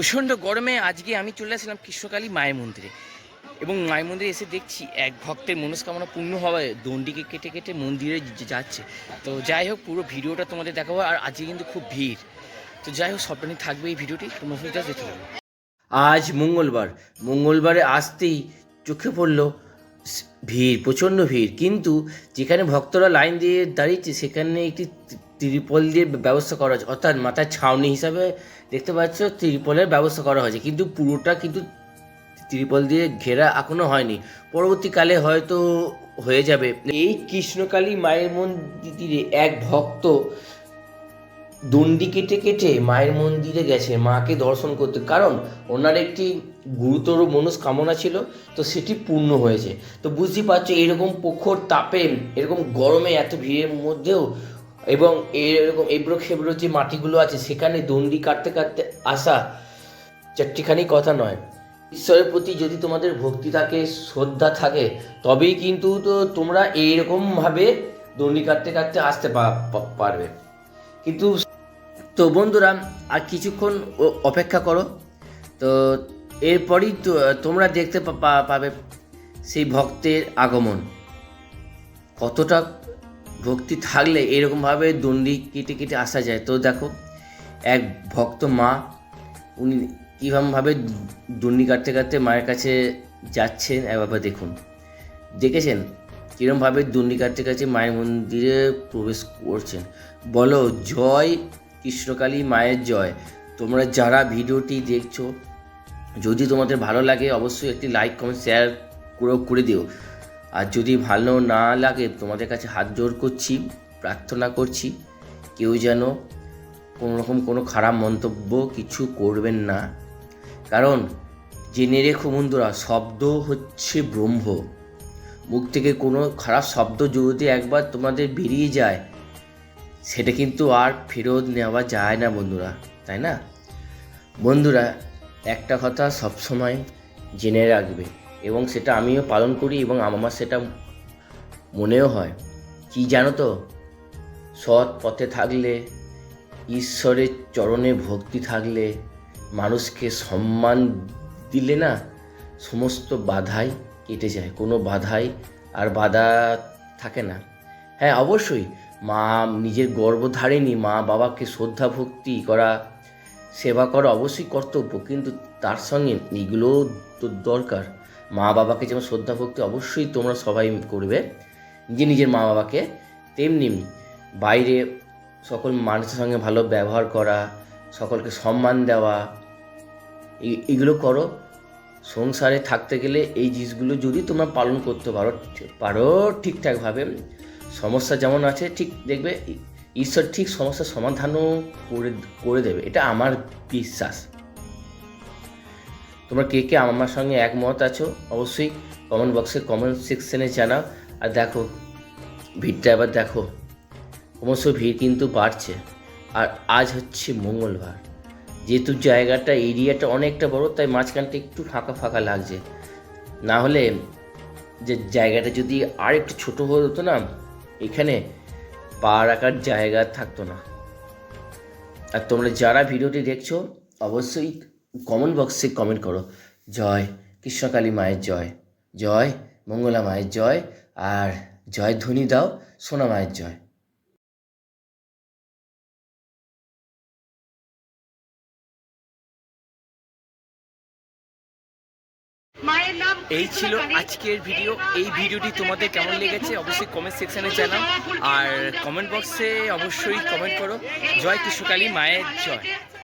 প্রচণ্ড গরমে আজকে আমি চলে আসলাম কৃষ্ণকালী মায়ের মন্দিরে। এবং মায়ের মন্দিরে এসে দেখছি এক ভক্তের মনস্কামনা পূর্ণ হওয়ায় দণ্ডিকে কেটে কেটে মন্দিরে যাচ্ছে। তো যাই হোক, পুরো ভিডিওটা তোমাদের দেখাবো আর আজকে কিন্তু খুব ভিড়। তো যাই হোক সবটা নিয়ে থাকবে এই ভিডিওটি, তোমরা ভিডিওটা দেখতে পাবে আজ মঙ্গলবার। মঙ্গলবারে আসতেই চোখে পড়ল ভিড়, প্রচণ্ড ভিড়। কিন্তু যেখানে ভক্তরা লাইন দিয়ে দাঁড়িয়েছে, সেখানে একটি ত্রিপল দিয়ে ব্যবস্থা করা হয়েছে। অর্থাৎ মাথার ছাউনি হিসাবে দেখতে পাচ্ছ, ত্রিপলের ব্যবস্থা করা হয়েছে। কিন্তু পুরোটা কিন্তু ত্রিপল দিয়ে ঘেরা এখনও হয়নি। পরবর্তীকালে হয়তো হয়ে যাবে। এই কৃষ্ণকালী মায়ের মন্দিরে এক ভক্ত দণ্ডি কেটে কেটে মায়ের মন্দিরে গেছে, মাকে দর্শন করতে। কারণ ওনার একটি গুরুতর মনস্কামনা ছিল, তো সেটি পূর্ণ হয়েছে। তো বুঝতেই পারছ, এরকম প্রখর তাপে, এরকম গরমে এত ভিড়ের মধ্যেও এবং এরকম এবড়ো খেবড়ো যে মাটিগুলো আছে, সেখানে দণ্ডি কাটতে কাটতে আসা চারটিখানি কথা নয়। ঈশ্বরের প্রতি যদি তোমাদের ভক্তি থাকে, শ্রদ্ধা থাকে, তবেই কিন্তু তো তোমরা এইরকমভাবে দণ্ডি কাটতে কাটতে আসতে পারবে। কিন্তু তো বন্ধুরা, আর কিছুক্ষণ অপেক্ষা করো। তো এরপরই তো, তোমরা দেখতে পাবে সেই ভক্তের আগমন। কতটা ভক্তি থাকলে এরকমভাবে দণ্ডি কেটে কেটে আসা যায়। তো দেখো, এক ভক্ত মা, উনি কীরকমভাবে দণ্ডি কাটতে কাটতে মায়ের কাছে যাচ্ছেন, একবার দেখুন। দেখেছেন? কীরকমভাবে দণ্ডি কাটতে কাটতে মায়ের মন্দিরে প্রবেশ করছেন। বলো, জয় কৃষ্ণকালী মায়ের জয়। তোমরা যারা ভিডিওটি দেখছ, যদি তোমাদের ভালো লাগে, অবশ্যই একটি লাইক কমেন্ট শেয়ার করে দিও। আর যদি ভালো না লাগে, তোমাদের কাছে হাত জোর করছি, প্রার্থনা করছি, কেউ যেন কোনো রকম কোনো খারাপ মন্তব্য কিছু করবেন না। কারণ জেনে রেখো বন্ধুরা, শব্দ হচ্ছে ব্রহ্ম। মুখ থেকে কোনো খারাপ শব্দ যদি একবার তোমাদের বেরিয়ে যায়, সেটা কিন্তু আর ফেরত নেওয়া যায় না বন্ধুরা, তাই না? বন্ধুরা, একটা কথা সবসময় জেনে রাখবে। এবং সেটা আমিও পালন করি এবং আমার সেটা মনেও হয়। কি জানো তো? সৎ পথে থাকলে, ঈশ্বরের চরণে ভক্তি থাকলে, মানুষকে সম্মান দিলে না, সমস্ত বাধাই কেটে যায়। কোনো বাধাই আর বাধা থাকে না। হ্যাঁ অবশ্যই। মা নিজের গর্ভধারিণী, মা বাবাকে শ্রদ্ধা ভক্তি করা সেবা করা অবশ্যই কর্তব্য, কিন্তু তার সঙ্গে এগুলোও তো দরকার। মা বাবাকে যেমন শ্রদ্ধা, ভক্তি অবশ্যই তোমরা সবাই করবে। নিজে নিজের মা বাবাকে, তেমনি বাইরে সকল মানুষের সঙ্গে ভালো ব্যবহার করা, সকলকে সম্মান দেওয়া এগুলো করো। সংসারে থাকতে গেলে এই জিনিসগুলো যদি তোমরা পালন করতে পারো পারো ঠিকঠাকভাবে। সমস্যা যেমন আছে, ঠিক দেখবে ঈশ্বর ঠিক সমস্যার সমাধানও করে করে দেবে। এটা আমার বিশ্বাস। তোমরা কে কে আমার সঙ্গে একমত আছো, অবশ্যই কমেন্ট বক্সে কমেন্ট সেকশনে জানাও। আর দেখো, ভিড়টা এবার দেখো, ক্রমশ ভিড় কিন্তু বাড়ছে। আর আজ হচ্ছে মঙ্গলবার। যেহেতু জায়গাটা এরিয়াটা অনেকটা বড়, তাই মাঝখানটা একটু ফাঁকা ফাঁকা লাগছে। না হলে যে জায়গাটা যদি আর একটু ছোটো হতো না, এখানে পা রাখার জায়গা থাকতো না। আর তোমরা যারা ভিডিওটি দেখছ, অবশ্যই কমেন্ট বক্সে কমেন্ট করো, জয় কৃষ্ণকালী মায়ের জয় জয় মঙ্গলা মায়ের জয়, আর জয় ধ্বনি দাও সোনা মায়ের জয়। এই ছিল আজকের ভিডিও এই ভিডিওটি তোমাদের কেমন লেগেছে অবশ্যই কমেন্ট সেকশনে জানাও। আর কমেন্ট বক্সে অবশ্যই কমেন্ট করো। জয় কৃষ্ণকালী মায়ের জয়।